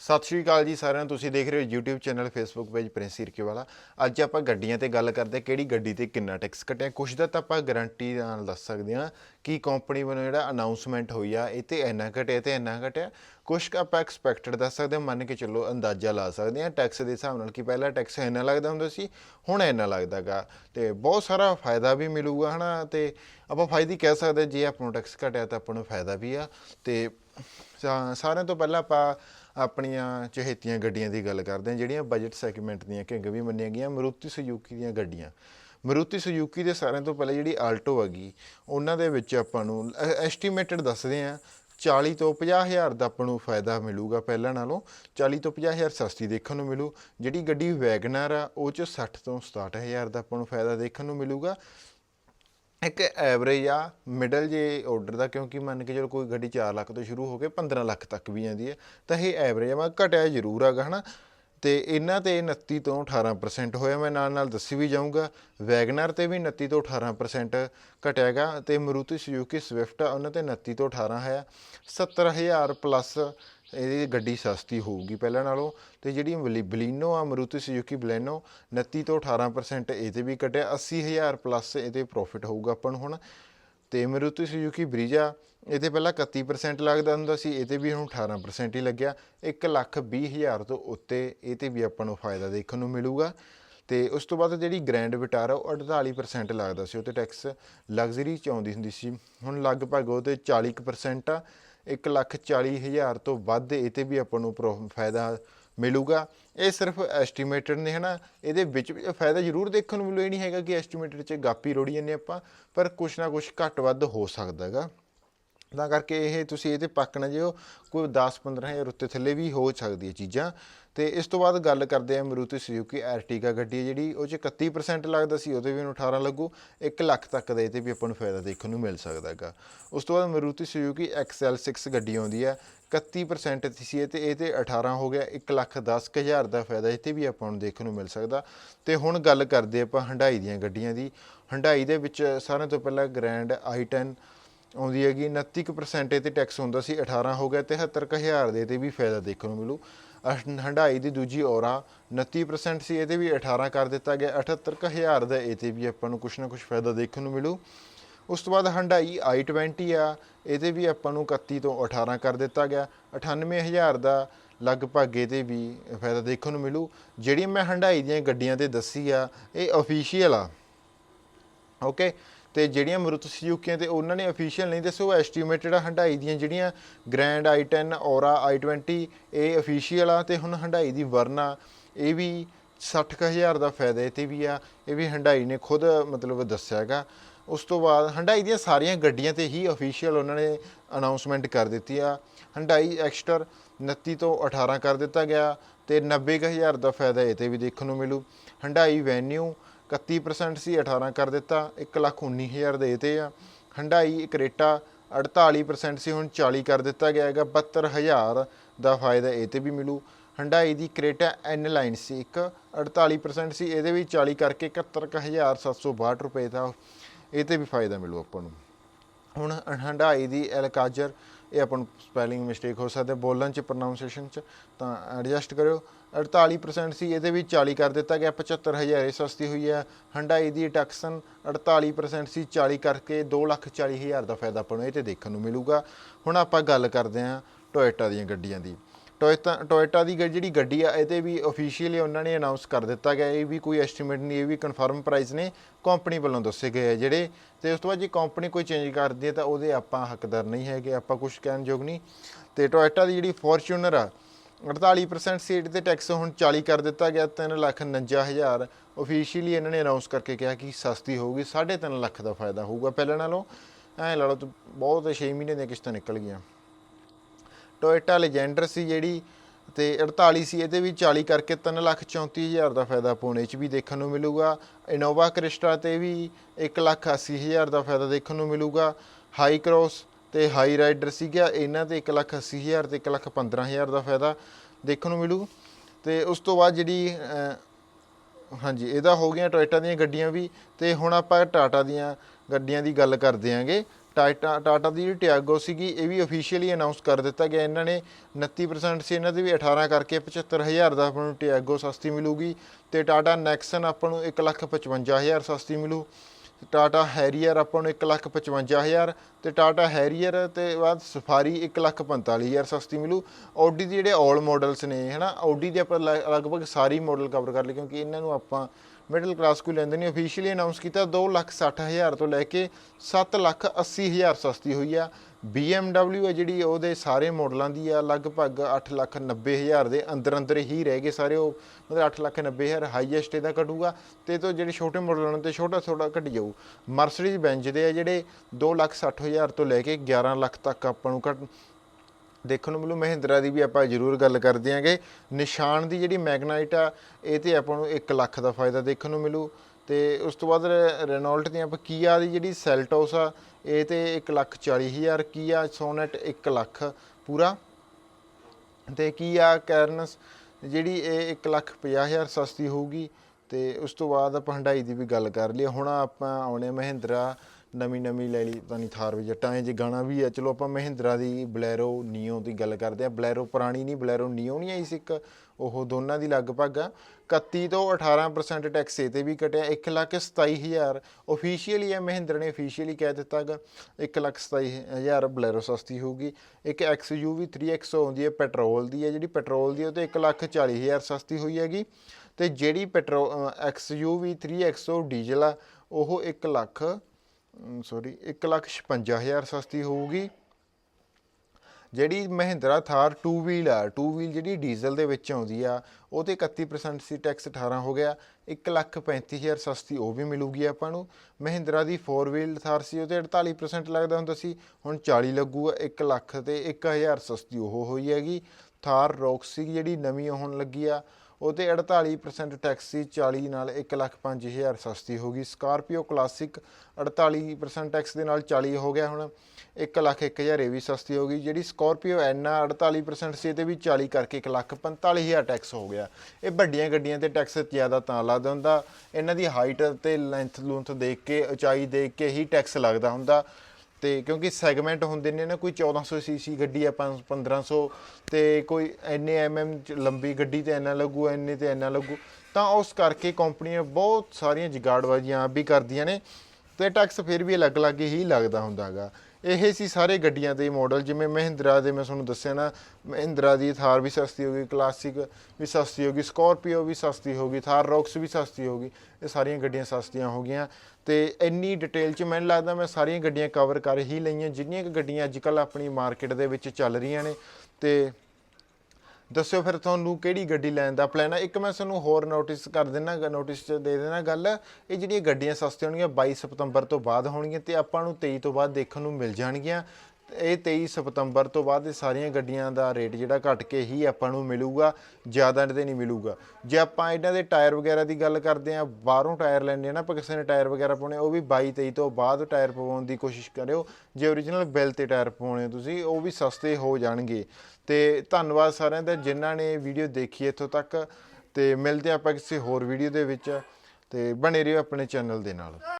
ਸਤਿ ਸ਼੍ਰੀ ਅਕਾਲ ਜੀ ਸਾਰਿਆਂ ਨੂੰ। ਤੁਸੀਂ ਦੇਖ ਰਹੇ ਹੋ YouTube channel, Facebook page Prince ਸਿਰਕੇ ਵਾਲਾ ਅੱਜ ਆਪਾਂ ਗੱਡੀਆਂ ਤੇ ਗੱਲ ਕਰਦੇ ਕਿਹੜੀ ਗੱਡੀ ਤੇ ਕਿੰਨਾ ਟੈਕਸ ਕਟਿਆ। ਕੁਝ ਦਾ ਤਾਂ ਆਪਾਂ ਗਾਰੰਟੀ ਨਾਲ ਦੱਸ ਸਕਦੇ ਹਾਂ ਕਿ ਕੰਪਨੀ ਵੱਲੋਂ ਜਿਹੜਾ ਅਨਾਉਂਸਮੈਂਟ ਹੋਈ ਆ, ਇਹ ਤੇ ਇੰਨਾ ਘਟਿਆ ਤੇ ਇੰਨਾ ਘਟਿਆ। ਕੁਝ ਕੁ ਆਪਾਂ ਐਕਸਪੈਕਟਡ ਦੱਸ ਸਕਦੇ ਹਾਂ, ਮੰਨ ਕੇ ਚੱਲੋ ਅੰਦਾਜ਼ਾ ਲਾ ਸਕਦੇ ਹਾਂ। ਟੈਕਸ ਦੇ ਹਿਸਾਬ ਨਾਲ ਕਿ ਪਹਿਲਾਂ ਟੈਕਸ ਇੰਨਾ ਲੱਗਦਾ ਹੁੰਦਾ ਸੀ, ਹੁਣ ਇੰਨਾ ਲੱਗਦਾਗਾ। ਤੇ ਬਹੁਤ ਸਾਰਾ ਫਾਇਦਾ ਵੀ ਮਿਲੂਗਾ, ਹਨਾ। ਤੇ ਆਪਾਂ ਫਾਇਦੀ ਕਹਿ ਸਕਦੇ ਜੇ ਆਪਾਂ ਨੂੰ ਟੈਕਸ ਘਟਿਆ ਤਾਂ ਆਪਾਂ ਨੂੰ ਫਾਇਦਾ ਵੀ ਆ। ਤੇ ਸਾਰਿਆਂ ਤੋਂ ਪਹਿਲਾਂ ਆਪਾਂ ਆਪਣੀਆਂ ਚਹੇਤੀਆਂ ਗੱਡੀਆਂ ਦੀ ਗੱਲ ਕਰਦੇ ਹਾਂ, ਜਿਹੜੀਆਂ ਬਜਟ ਸੈਗਮੈਂਟ ਦੀਆਂ ਕਿੰਗ ਵੀ ਮੰਨੀਆਂ ਗਈਆਂ ਮਰੂਤੀ ਸੁਜ਼ੂਕੀ ਦੀਆਂ ਗੱਡੀਆਂ। ਮਰੂਤੀ ਸੁਜ਼ੂਕੀ ਦੇ ਸਾਰਿਆਂ ਤੋਂ ਪਹਿਲਾਂ ਜਿਹੜੀ ਆਲਟੋ ਹੈਗੀ ਉਹਨਾਂ ਦੇ ਵਿੱਚ ਆਪਾਂ ਨੂੰ ਐਸਟੀਮੇਟਡ ਦੱਸਦੇ ਆ 40 ਤੋਂ 50 ਹਜ਼ਾਰ ਦਾ ਆਪਾਂ ਨੂੰ ਫਾਇਦਾ ਮਿਲੂਗਾ ਪਹਿਲਾਂ ਨਾਲੋਂ 40 ਤੋਂ 50 ਹਜ਼ਾਰ ਸਸਤੀ ਦੇਖਣ ਨੂੰ ਮਿਲੂ। ਜਿਹੜੀ ਗੱਡੀ ਵੈਗਨਰ ਆ, ਉਹ ਚ 60 ਤੋਂ 67 ਹਜ਼ਾਰ ਦਾ ਆਪਾਂ ਨੂੰ ਫਾਇਦਾ ਦੇਖਣ ਨੂੰ ਮਿਲੂਗਾ। ਇੱਕ ਐਵਰੇਜ ਆ ਮਿਡਲ ਜੇ ਆਰਡਰ ਦਾ, ਕਿਉਂਕਿ ਮੰਨ ਕੇ ਚਲੋ ਕੋਈ ਗੱਡੀ 4 ਲੱਖ ਤੋਂ ਸ਼ੁਰੂ ਹੋ ਕੇ 15 ਲੱਖ ਤੱਕ ਵੀ ਜਾਂਦੀ ਹੈ, ਤਾਂ ਇਹ ਐਵਰੇਜ ਆ, ਮੈਂ ਘਟਿਆ ਜ਼ਰੂਰ ਹੈਗਾ, ਹਨਾ? ਤੇ ਇਹਨਾਂ ਤੇ 29 ਤੋਂ 18% ਹੋਇਆ। ਮੈਂ ਨਾਲ ਨਾਲ ਦੱਸੀ ਵੀ ਜਾਊਂਗਾ, ਵੈਗਨਰ ਤੇ ਵੀ 29 ਤੋਂ 18% ਘਟਿਆਗਾ ਤੇ ਮਰੂਤੀ ਸੁਜ਼ੂਕੀ ਸਵਿਫਟ ਆ, ਉਹਨਾਂ ਤੇ 29 ਤੋਂ 18 ਹੈ 70000 ਪਲੱਸ ਇਹਦੀ ਗੱਡੀ ਸਸਤੀ ਹੋਊਗੀ ਪਹਿਲਾਂ ਨਾਲੋਂ ਤੇ ਜਿਹੜੀ ਬਲੀ- ਬਲੀਨੋ ਆ, ਮਰੂਤੀ ਸੁਜ਼ੂਕੀ ਬਲੈਨੋ 29 ਤੋਂ 18% ਇਹ ਤੇ ਵੀ ਘਟਿਆ। 80000 ਪਲੱਸ ਇਹਦੇ ਪ੍ਰੋਫਿਟ ਹੋਊਗਾ ਆਪਾਂ ਨੂੰ ਹੁਣ। ਤੇ ਮਰੂਤੀ ਸੁਜ਼ੂਕੀ ਬਰੀਜਾ ਇਹਦੇ ਪਹਿਲਾਂ 31% ਲੱਗਦਾ ਹੁੰਦਾ ਸੀ, ਇਹ ਤੇ ਵੀ ਹੁਣ 18% ਹੀ ਲੱਗਿਆ। 1 ਲੱਖ 20 ਹਜ਼ਾਰ ਤੋਂ ਉੱਤੇ ਇਹ ਤੇ ਵੀ ਆਪਾਂ ਨੂੰ ਫਾਇਦਾ ਦੇਖਣ ਨੂੰ ਮਿਲੂਗਾ। ਤੇ ਉਸ ਤੋਂ ਬਾਅਦ ਜਿਹੜੀ ਗ੍ਰੈਂਡ ਵਿਟਾਰਾ ਉਹ 48% ਲੱਗਦਾ ਸੀ, ਉਹ ਤੇ ਟੈਕਸ ਲਗਜ਼ਰੀ ਚ ਆਉਂਦੀ ਹੁੰਦੀ ਸੀ। ਹੁਣ ਲਗਭਗ ਉਹ ਤੇ 40% ਆ। 1 ਲੱਖ 40 ਹਜ਼ਾਰ ਤੋਂ ਵੱਧ ਇਹ ਤੇ ਵੀ ਆਪਾਂ ਨੂੰ ਪ੍ਰੋ- ਫਾਇਦਾ ਮਿਲੂਗਾ। ਇਹ ਸਿਰਫ ਐਸਟੀਮੇਟਡ ਨੇ, ਹਨਾ? ਇਹਦੇ ਵਿੱਚ ਵੀ ਫਾਇਦਾ ਜ਼ਰੂਰ ਦੇਖਣ ਨੂੰ ਮਿਲੂ ਇਹ ਨਹੀਂ ਹੈਗਾ ਕਿ ਐਸਟੀਮੇਟਡ 'ਚ ਗਾਪੀ ਰੋੜੀ ਜਾਂਦੇ ਆਪਾਂ, ਪਰ ਕੁਛ ਨਾ ਕੁਛ ਘੱਟ ਵੱਧ ਹੋ ਸਕਦਾ ਹੈਗਾ। ਤਾਂ ਕਰਕੇ ਇਹ ਤੁਸੀਂ ਇਹਦੇ ਪੱਕ ਨਾ ਜਿਓ ਕੋਈ 10-15 ਹਜ਼ਾਰ ਉੱਤੇ ਥੱਲੇ ਵੀ ਹੋ ਸਕਦੀ ਹੈ ਚੀਜ਼ਾਂ। ਤੇ ਇਸ ਤੋਂ ਬਾਅਦ ਗੱਲ ਕਰਦੇ ਆ ਮਰੂਤੀ ਸੁਜ਼ੂਕੀ ਐਰਟੀਗਾ ਗੱਡੀ ਹੈ ਜਿਹੜੀ, ਉਹ 'ਚ 31% ਲੱਗਦਾ ਸੀ, ਉਹਦੇ ਵੀ ਹੁਣ 18 ਲੱਗੂ। 1 ਲੱਖ ਤੱਕ ਦਾ ਇਹ ਤੇ ਵੀ ਆਪਾਂ ਨੂੰ ਫਾਇਦਾ ਦੇਖਣ ਨੂੰ ਮਿਲ ਸਕਦਾ ਹੈਗਾ। ਉਸ ਤੋਂ ਬਾਅਦ ਮਰੂਤੀ ਸੁਜ਼ੂਕੀ XL6 ਗੱਡੀ ਆਉਂਦੀ ਹੈ 31% ਸੀ ਇਹ ਤੇ ਇਹ ਤੇ 18 ਹੋ ਗਿਆ 1 ਲੱਖ 10 ਕੁ ਹਜ਼ਾਰ ਦਾ ਫਾਇਦਾ ਇਹ ਤੇ ਵੀ ਆਪਾਂ ਨੂੰ ਦੇਖਣ ਨੂੰ ਮਿਲ ਸਕਦਾ। ਤੇ ਹੁਣ ਗੱਲ ਕਰਦੇ ਆਪਾਂ ਹੰਡਾਈ ਦੀਆਂ ਗੱਡੀਆਂ ਦੀ। ਹੰਡਾਈ ਦੇ ਵਿੱਚ ਸਾਰਿਆਂ ਤੋਂ ਪਹਿਲਾਂ ਗ੍ਰੈਂਡ i10 ਆਉਂਦੀ ਹੈਗੀ 29% ਇਹ ਤੇ ਟੈਕਸ ਹੁੰਦਾ ਸੀ 18 ਹੋ ਗਿਆ 73000 ਦੇ ਤੇ ਵੀ ਫਾਇਦਾ ਦੇਖਣ ਨੂੰ ਮਿਲੂ। ਅਹ ਹੰਡਾਈ ਦੀ ਦੂਜੀ ਔਰਾ 29% ਸੀ, ਇਹਦੇ ਵੀ 18 ਕਰ ਦਿੱਤਾ ਗਿਆ 78000 ਦਾ ਇਹ ਤੇ ਵੀ ਆਪਾਂ ਨੂੰ ਕੁਛ ਨਾ ਕੁਛ ਫਾਇਦਾ ਦੇਖਣ ਨੂੰ ਮਿਲੂ। ਉਸ ਤੋਂ ਬਾਅਦ ਹੰਡਾਈ i20 ਆ, ਇਹਦੇ ਵੀ ਆਪਾਂ ਨੂੰ 31 ਤੋਂ 18 ਕਰ ਦਿੱਤਾ ਗਿਆ 98000 ਦਾ ਲਗਭਗ ਇਹਦੇ ਵੀ ਫਾਇਦਾ ਦੇਖਣ ਨੂੰ ਮਿਲੂ। ਜਿਹੜੀ ਮੈਂ ਹੰਡਾਈ ਦੀਆਂ ਗੱਡੀਆਂ ਤੇ ਦੱਸੀ ਆ, ਇਹ ਅਫੀਸ਼ੀਅਲ ਆ। ਓਕੇ ਤੇ ਜਿਹੜੀਆਂ ਮਰੂਤੀ ਸੁਜ਼ੂਕੀਆਂ ਤੇ ਉਹਨਾਂ ਨੇ ਅਫੀਸ਼ੀਅਲ ਨਹੀਂ ਦੱਸਿਆ ਉਹ ਐਸਟੀਮੇਟਡ ਆ ਹੰਡਾਈ ਦੀਆਂ ਜਿਹੜੀਆਂ ਗ੍ਰੈਂਡ i10 ਔਰਾ i20, ਇਹ ਅਫੀਸ਼ੀਅਲ ਆ ਤੇ ਹੁਣ ਹੰਡਾਈ ਦੀ ਵਰਨਾ, ਇਹ ਵੀ 60000 ਦਾ ਫਾਇਦਾ ਇਹ ਤੇ ਵੀ ਆ, ਇਹ ਵੀ ਹੰਡਾਈ ਨੇ ਖੁਦ ਮਤਲਬ ਦੱਸਿਆ ਹੈਗਾ। ਉਸ ਤੋਂ ਬਾਅਦ ਹੰਡਾਈ ਦੀਆਂ ਸਾਰੀਆਂ ਗੱਡੀਆਂ ਤੇ ਹੀ ਅਫੀਸ਼ੀਅਲ ਉਹਨਾਂ ਨੇ ਅਨਾਉਂਸਮੈਂਟ ਕਰ ਦਿੱਤੀ ਆ। ਹੰਡਾਈ ਐਕਸਟਰ 29 ਤੋਂ 18 ਕਰ ਦਿੱਤਾ ਗਿਆ ਤੇ 90000 ਦਾ ਫਾਇਦਾ ਇਹ ਤੇ ਵੀ ਦੇਖਣ ਨੂੰ ਮਿਲੂ। ਹੰਡਾਈ ਵੈਨਿਊ 31% ਸੀ 18 ਕਰ ਦਿੱਤਾ 119000 ਦੇ ਤੇ ਆ। ਹੰਡਾਈ ਕਰੇਟਾ 48% ਸੀ, ਹੁਣ 40 ਕਰ ਦਿੱਤਾ ਗਿਆ ਹੈਗਾ 72000 ਦਾ ਫਾਇਦਾ ਇਹ ਤੇ ਵੀ ਮਿਲੂ। ਹੰਡਾਈ ਦੀ ਕਰੇਟਾ ਐਨ ਲਾਈਨ ਸੀ, ਇੱਕ 48% ਸੀ, ਇਹਦੇ ਵੀ 40 ਕਰਕੇ 71762 ਰੁਪਏ ਦਾ ਇਹ ਤੇ ਵੀ ਫਾਇਦਾ ਮਿਲੂ ਆਪਾਂ ਨੂੰ। ਹੁਣ ਹੰਡਾਈ ਦੀ ਐਲਕਾਜਰ ਇਹ ਆਪਾਂ ਨੂੰ ਸਪੈਲਿੰਗ ਮਿਸਟੇਕ ਹੋ ਸਕਦਾ, ਬੋਲਣ ਚ ਪ੍ਰੋਨਾਂਸੀਏਸ਼ਨ ਚ, ਤਾਂ ਐਡਜਸਟ ਕਰਿਓ। 48% ਸੀ, ਇਹਦੇ ਵਿੱਚ 40 ਕਰ ਦਿੱਤਾ ਗਿਆ 75000 ਇਹ ਸਸਤੀ ਹੋਈ ਹੈ। ਹੰਡਾਈ ਦੀ ਟੈਕਸਨ 48% ਸੀ 40 ਕਰਕੇ 240000 ਦਾ ਫਾਇਦਾ ਆਪਾਂ ਨੂੰ ਇਹ ਤੇ ਦੇਖਣ ਨੂੰ ਮਿਲੂਗਾ। ਹੁਣ ਆਪਾਂ ਗੱਲ ਕਰਦੇ ਹਾਂ ਟੋਇਟਾ ਦੀਆਂ ਗੱਡੀਆਂ ਦੀ। ਟੋਇਟਾ ਟੋਇਟਾ ਦੀ ਗ- ਜਿਹੜੀ ਗੱਡੀ ਆ, ਇਹਦੇ ਵੀ ਅਫੀਸ਼ੀਅਲੀ ਉਹਨਾਂ ਨੇ ਅਨਾਉਂਸ ਕਰ ਦਿੱਤਾ ਗਿਆ। ਇਹ ਵੀ ਕੋਈ ਐਸਟੀਮੇਟ ਨਹੀਂ, ਇਹ ਵੀ ਕਨਫਰਮ ਪ੍ਰਾਈਸ ਨੇ ਕੰਪਨੀ ਵੱਲੋਂ ਦੱਸੇ ਗਏ ਆ ਜਿਹੜੇ। ਤੇ ਉਸ ਤੋਂ ਬਾਅਦ ਜੇ ਕੰਪਨੀ ਕੋਈ ਚੇਂਜ ਕਰਦੀ ਹੈ ਤਾਂ ਉਹਦੇ ਆਪਾਂ ਹੱਕਦਾਰ ਨਹੀਂ ਹੈਗੇ, ਆਪਾਂ ਕੁਝ ਕਹਿਣ ਯੋਗ ਨਹੀਂ। ਤੇ ਟੋਇਟਾ ਦੀ ਜਿਹੜੀ ਫੋਰਚੂਨਰ ਆ 48% ਸੀਟ ਤੇ ਟੈਕਸ ਹੁਣ 40 ਕਰ ਦਿੱਤਾ ਗਿਆ 349000 ਅਫੀਸ਼ੀਅਲੀ ਇਹਨਾਂ ਨੇ ਅਨਾਉਂਸ ਕਰਕੇ ਕਿਹਾ ਕਿ ਸਸਤੀ ਹੋਊਗੀ 3.5 ਲੱਖ ਦਾ ਫਾਇਦਾ ਹੋਊਗਾ। ਪਹਿਲਾਂ ਨਾਲੋਂ ਐ ਲਾ ਲਓ ਬਹੁਤ 6 ਮਹੀਨੇ ਦੀਆਂ ਕਿਸ਼ਤਾਂ ਨਿਕਲ ਗਈਆਂ। ਟੋਇਟਾ ਲੈਜੈਂਡਰ ਸੀ ਜਿਹੜੀ ਤੇ 48 ਸੀ, ਇਹਦੇ ਵੀ 40 ਕਰਕੇ 334000 ਦਾ ਫਾਇਦਾ ਪੌਣੇ ਚ ਵੀ ਦੇਖਣ ਨੂੰ ਮਿਲੂਗਾ। ਇਨੋਵਾ ਕ੍ਰਿਸਟਾ ਤੇ ਵੀ 180000 ਦਾ ਫਾਇਦਾ ਦੇਖਣ ਨੂੰ ਮਿਲੂਗਾ। ਹਾਈ ਕ੍ਰੋਸ ਤੇ ਹਾਈ ਰਾਈਡਰ ਸੀਗਾ, ਇਹਨਾਂ ਤੇ 180000 ਤੇ 115000 ਦਾ ਫਾਇਦਾ ਦੇਖਣ ਨੂੰ ਮਿਲੂ। ਤੇ ਉਸ ਤੋਂ ਬਾਅਦ ਜਿਹੜੀ ਹਾਂਜੀ, ਇਹਦਾ ਹੋ ਗਿਆ ਟੋਇਟਾ ਦੀਆਂ ਗੱਡੀਆਂ ਵੀ, ਤੇ ਹੁਣ ਆਪਾਂ ਟਾਟਾ ਦੀਆਂ ਗੱਡੀਆਂ ਦੀ ਗੱਲ ਕਰਦੇ ਆਂਗੇ। ਟਾਟਾ ਟਾਟਾ ਦੀ ਜਿਹੜੀ ਟਿਆਗੋ ਸੀਗੀ, ਇਹ ਵੀ ਅਫੀਸ਼ੀਅਲੀ ਅਨਾਉਂਸ ਕਰ ਦਿੱਤਾ ਗਿਆ। ਇਹਨਾਂ ਨੇ 29% ਸੀ, ਇਹਨਾਂ ਦੀ ਵੀ 18 ਕਰਕੇ 75000 ਦਾ ਆਪਾਂ ਨੂੰ ਟਿਆਗੋ ਸਸਤੀ ਮਿਲੂਗੀ ਤੇ ਟਾਟਾ ਨੈਕਸਨ ਆਪਾਂ ਨੂੰ 155000 ਸਸਤੀ ਮਿਲੂ। ਟਾਟਾ ਹੈਰੀਅਰ ਆਪਾਂ ਨੂੰ 155000 ਤੇ ਟਾਟਾ ਹੈਰੀਅਰ ਤੇ ਬਾਅਦ ਸਫਾਰੀ 145000 ਸਸਤੀ ਮਿਲੂ। ਆਡੀ ਦੇ ਜਿਹੜੇ 올 ਮਾਡਲਸ ਨੇ, ਹਨਾ ਆਡੀ ਦੇ ਆਪਾਂ ਲ- ਲਗਭਗ ਸਾਰੀ ਮਾਡਲ ਕਵਰ ਕਰ ਲਈ ਕਿਉਂਕਿ ਇਹਨਾਂ ਨੂੰ ਆਪਾਂ ਮਿਡਲ ਕਲਾਸ ਕੋਈ ਲੈਂਦੇ ਨਹੀਂ ਅਫੀਸ਼ੀਅਲੀ ਅਨਾਉਂਸ ਕੀਤਾ 260000 ਤੋਂ ਲੈ ਕੇ 780000 ਸਸਤੀ ਹੋਈ ਆ। BMW ਹੈ ਜਿਹੜੀ, ਉਹਦੇ ਸਾਰੇ ਮਾਡਲਾਂ ਦੀ ਆ, ਲਗਭਗ 890000 ਦੇ ਅੰਦਰ ਅੰਦਰ ਹੀ ਰਹਿ ਗਏ ਸਾਰੇ ਉਹ। ਮਤਲਬ 890000 ਹਾਈਐਸਟ ਇਹਦਾ ਘਟੂਗਾ ਤੇ ਤੋਂ ਜਿਹੜੇ ਛੋਟੇ ਮਾਡਲਾਂ ਨੇ ਤੇ ਛੋਟਾ ਥੋੜਾ ਘਟ ਜਾਊ। ਮਰਸੀਡੀਜ਼ ਬੈਂਜ ਦੇ ਆ ਜਿਹੜੇ 260000 ਤੋਂ ਲੈ ਕੇ 11 ਲੱਖ ਤੱਕ ਆਪਾਂ ਨੂੰ ਘਟ ਦੇਖਣ ਨੂੰ ਮਿਲੂ। ਮਹਿੰਦਰਾ ਦੀ ਵੀ ਆਪਾਂ ਜ਼ਰੂਰ ਗੱਲ ਕਰਦੇ ਆਂਗੇ ਨਿਸ਼ਾਨ ਦੀ ਜਿਹੜੀ ਮੈਗਨਾਈਟ ਆ, ਇਹ ਤੇ ਆਪਾਂ ਨੂੰ 1 ਲੱਖ ਦਾ ਫਾਇਦਾ ਦੇਖਣ ਨੂੰ ਮਿਲੂ। ਤੇ ਉਸ ਤੋਂ ਬਾਅਦ ਰੈਨੋਲਟ ਦੀ ਆਪਾਂ ਕੀਆ ਦੀ ਜਿਹੜੀ ਸੈਲਟੋਸ ਆ, ਇਹ ਤੇ 1 ਲੱਖ 40 ਹਜ਼ਾਰ, ਕੀਆ ਸੋਨਟ 1 ਲੱਖ ਪੂਰਾ। ਤੇ ਕੀਆ ਕੈਰਨਸ ਜਿਹੜੀ ਇਹ 1 ਲੱਖ 50 ਹਜ਼ਾਰ ਸਸਤੀ ਹੋਊਗੀ। ਤੇ ਉਸ ਤੋਂ ਬਾਅਦ ਆਪਾਂ ਹੰਡਾਈ ਦੀ ਵੀ ਗੱਲ ਕਰ ਲਈ ਹੁਣ ਆਪਾਂ ਆਉਣੇ ਮਹਿੰਦਰਾ ਨਵੀਂ ਨਵੀਂ ਲੈ ਲਈ ਤਾਂ ਨਹੀਂ ਥਾਰ ਵੀ ਜੱਟਾਂ ਇਹ ਜੇ ਗਾਣਾ ਵੀ ਹੈ। ਚਲੋ ਆਪਾਂ ਮਹਿੰਦਰਾ ਦੀ, ਬਲੈਰੋ, ਨੀਓ ਦੀ ਗੱਲ ਕਰਦੇ ਆ ਬਲੈਰੋ ਪੁਰਾਣੀ ਨਹੀਂ, ਬਲੈਰੋ ਨੀਓ ਨਹੀਂ ਆਈ ਸੀ ਇੱਕ, ਉਹ ਦੋਨਾਂ ਦੀ ਲਗਭਗ ਆ 31 ਤੋਂ 18% ਟੈਕਸ ਇਹ ਤੇ ਵੀ ਕਟਿਆ। 127000 ਅਫੀਸ਼ੀਅਲੀ ਹੈ ਮਹਿੰਦਰ ਨੇ ਅਫੀਸ਼ੀਅਲੀ ਕਹਿ ਦਿੱਤਾਗਾ 127000 ਬਲੈਰੋ ਸਸਤੀ ਹੋਊਗੀ। ਇੱਕ XUV 3X ਆਉਂਦੀ ਹੈ, ਪੈਟਰੋਲ ਦੀ ਹੈ। ਜਿਹੜੀ ਪੈਟਰੋਲ ਦੀ ਉਹ ਤੇ 140000 ਸਸਤੀ ਹੋਈ ਹੈਗੀ। ਤੇ ਜਿਹੜੀ ਪੈਟਰੋਲ XUV 3XO ਡੀਜ਼ਲ ਆ, ਉਹ 1 ਲੱਖ ਸੌਰੀ 156000 ਸਸਤੀ ਹੋਊਗੀ। ਜਿਹੜੀ ਮਹਿੰਦਰਾ ਥਾਰ 2 ਵੀਲ ਆ 2 ਵੀਲ ਜਿਹੜੀ ਡੀਜ਼ਲ ਦੇ ਵਿੱਚ ਆਉਂਦੀ ਆ, ਉਹ ਤੇ 31% ਸੀ ਟੈਕਸ 18 ਹੋ ਗਿਆ। 135000 ਸਸਤੀ ਉਹ ਵੀ ਮਿਲੂਗੀ ਆਪਾਂ ਨੂੰ। ਮਹਿੰਦਰਾ ਦੀ 4 ਵੀਲ ਥਾਰ ਸੀ, ਉਹ ਤੇ 48% ਲੱਗਦਾ ਹੁੰਦਾ ਸੀ। ਹੁਣ 40 ਲੱਗੂਗਾ 1 ਲੱਖ ਤੇ 1000 ਸਸਤੀ ਉਹ ਹੋਈ ਹੈਗੀ। ਥਾਰ ਰੌਕਸੀ ਜਿਹੜੀ ਨਵੀਂ ਹੋਣ ਲੱਗੀ ਆ। ਉਹ ਤੇ 48% ਟੈਕਸ ਸੀ 40 ਨਾਲ 1 ਲੱਖ 5000 ਸਸਤੀ ਹੋ ਗਈ। ਸਕਾਰਪੀਓ ਕਲਾਸਿਕ 48% ਟੈਕਸ ਦੇ ਨਾਲ 40 ਹੋ ਗਿਆ ਹੁਣ। 1 ਲੱਖ 1000 ਇਹ ਵੀ ਸਸਤੀ ਹੋ ਗਈ। ਜਿਹੜੀ ਸਕਾਰਪੀਓ ਐਨ ਆ 48% ਸੀ ਤੇ ਵੀ 40 ਕਰਕੇ 1 ਲੱਖ 45000 ਟੈਕਸ ਹੋ ਗਿਆ। ਇਹ ਵੱਡੀਆਂ ਗੱਡੀਆਂ ਤੇ ਟੈਕਸ ਜ਼ਿਆਦਾ ਤਾਂ ਲੱਗਦਾ ਹੁੰਦਾ ਇਹਨਾਂ ਦੀ ਹਾਈਟ ਤੇ ਲੈਂਥ ਲੂੰਥ ਦੇਖ ਕੇ, ਉਚਾਈ ਦੇਖ ਕੇ ਹੀ ਟੈਕਸ ਲੱਗਦਾ ਹੁੰਦਾ। ਤੇ ਕਿਉਂਕਿ ਸੈਗਮੈਂਟ ਹੁੰਦੇ ਨੇ ਨਾ, ਕੋਈ 1400 ਸੀਸੀ ਗੱਡੀ ਆ 5 1500 ਤੇ ਕੋਈ ਐਨੇ ਐਮਐਮ ਲੰਬੀ ਗੱਡੀ ਤੇ ਇੰਨਾ ਲੱਗੂ ਐਨੇ ਤੇ ਇੰਨਾ ਲੱਗੂ, ਤਾਂ ਉਸ ਕਰਕੇ ਕੰਪਨੀਆਂ ਬਹੁਤ ਸਾਰੀਆਂ ਜਗਾੜਬਾਜ਼ੀਆਂ ਆਪ ਵੀ ਕਰਦੀਆਂ ਨੇ ਤੇ ਟੈਕਸ ਫਿਰ ਵੀ ਅਲੱਗ-ਅਲੱਗ ਹੀ ਲੱਗਦਾ ਹੁੰਦਾਗਾ। ਇਹ ਸੀ ਸਾਰੇ ਗੱਡੀਆਂ ਦੇ ਮਾਡਲ ਜਿਵੇਂ ਮਹਿੰਦਰਾ ਦੇ ਮੈਂ ਤੁਹਾਨੂੰ ਦੱਸਿਆ ਨਾ, ਮਹਿੰਦਰਾ ਦੀ ਥਾਰ ਵੀ ਸਸਤੀ ਹੋ ਗਈ ਕਲਾਸਿਕ ਵੀ ਸਸਤੀ ਹੋ ਗਈ ਸਕਾਰਪੀਓ ਵੀ ਸਸਤੀ ਹੋ ਗਈ, ਥਾਰ ਰੌਕਸ ਵੀ ਸਸਤੀ ਹੋ ਗਈ, ਇਹ ਸਾਰੀਆਂ ਗੱਡੀਆਂ ਸਸਤੀਆਂ ਹੋ ਗਈਆਂ। ਤੇ ਇੰਨੀ ਡਿਟੇਲ ਚ ਮੈਨੂੰ ਲੱਗਦਾ ਮੈਂ ਸਾਰੀਆਂ ਗੱਡੀਆਂ ਕਵਰ ਕਰ ਹੀ ਲਈਆਂ, ਜਿੰਨੀਆਂ ਕਿ ਗੱਡੀਆਂ ਅੱਜ ਕੱਲ ਆਪਣੀ ਮਾਰਕੀਟ ਦੇ ਵਿੱਚ ਚੱਲ ਰਹੀਆਂ ਨੇ। ਤੇ ਦੱਸਿਓ ਫਿਰ ਤੁਹਾਨੂੰ ਕਿਹੜੀ ਗੱਡੀ ਲੈਣ ਦਾ ਪਲਾਨ ਹੈ ਇੱਕ ਮੈਂ ਤੁਹਾਨੂੰ ਹੋਰ ਨੋਟਿਸ ਕਰ ਦਿੰਨਾ ਨੋਟਿਸ ਚ ਦੇ ਦੇਣਾ ਗੱਲ। ਇਹ ਜਿਹੜੀਆਂ ਗੱਡੀਆਂ ਸਸਤੀਆਂ ਹੋਣਗੀਆਂ 22 ਸਤੰਬਰ ਤੋਂ ਬਾਅਦ ਹੋਣਗੀਆਂ ਤੇ ਆਪਾਂ ਨੂੰ 23 ਤੋਂ ਬਾਅਦ ਦੇਖਣ ਨੂੰ ਮਿਲ ਜਾਣਗੀਆਂ। ਇਹ 23 ਸਤੰਬਰ ਤੋਂ ਬਾਅਦ ਇਹ ਸਾਰੀਆਂ ਗੱਡੀਆਂ ਦਾ ਰੇਟ ਜਿਹੜਾ ਘਟ ਕੇ ਹੀ ਆਪਾਂ ਨੂੰ ਮਿਲੂਗਾ, ਜ਼ਿਆਦਾ ਤੇ ਨਹੀਂ ਮਿਲੂਗਾ। ਜੇ ਆਪਾਂ ਇਹਨਾਂ ਦੇ ਟਾਇਰ ਵਗੈਰਾ ਦੀ ਗੱਲ ਕਰਦੇ ਆ ਬਾਹਰੋਂ ਟਾਇਰ ਲੈਣੇ ਆ ਨਾ, ਆਪਾਂ ਕਿਸੇ ਨੇ ਟਾਇਰ ਵਗੈਰਾ ਪਾਉਣੇ, ਉਹ ਵੀ 22 23 ਤੋਂ ਬਾਅਦ ਟਾਇਰ ਪਵਾਉਣ ਦੀ ਕੋਸ਼ਿਸ਼ ਕਰਿਓ। ਜੇ ਓਰੀਜਨਲ ਬਿੱਲ ਤੇ ਟਾਇਰ ਪਵਾਉਣੇ ਤੁਸੀਂ, ਉਹ ਵੀ ਸਸਤੇ ਹੋ ਜਾਣਗੇ। ਤੇ ਧੰਨਵਾਦ ਸਾਰਿਆਂ ਦਾ, ਜਿਨ੍ਹਾਂ ਨੇ ਵੀਡੀਓ ਦੇਖੀ ਇੱਥੋਂ ਤੱਕ। ਤੇ ਮਿਲਦੇ ਆਪਾਂ ਕਿਸੇ ਹੋਰ ਵੀਡੀਓ ਦੇ ਵਿੱਚ। ਤੇ ਬਣੇ ਰਹੋ ਆਪਣੇ ਚੈਨਲ ਦੇ ਨਾਲ।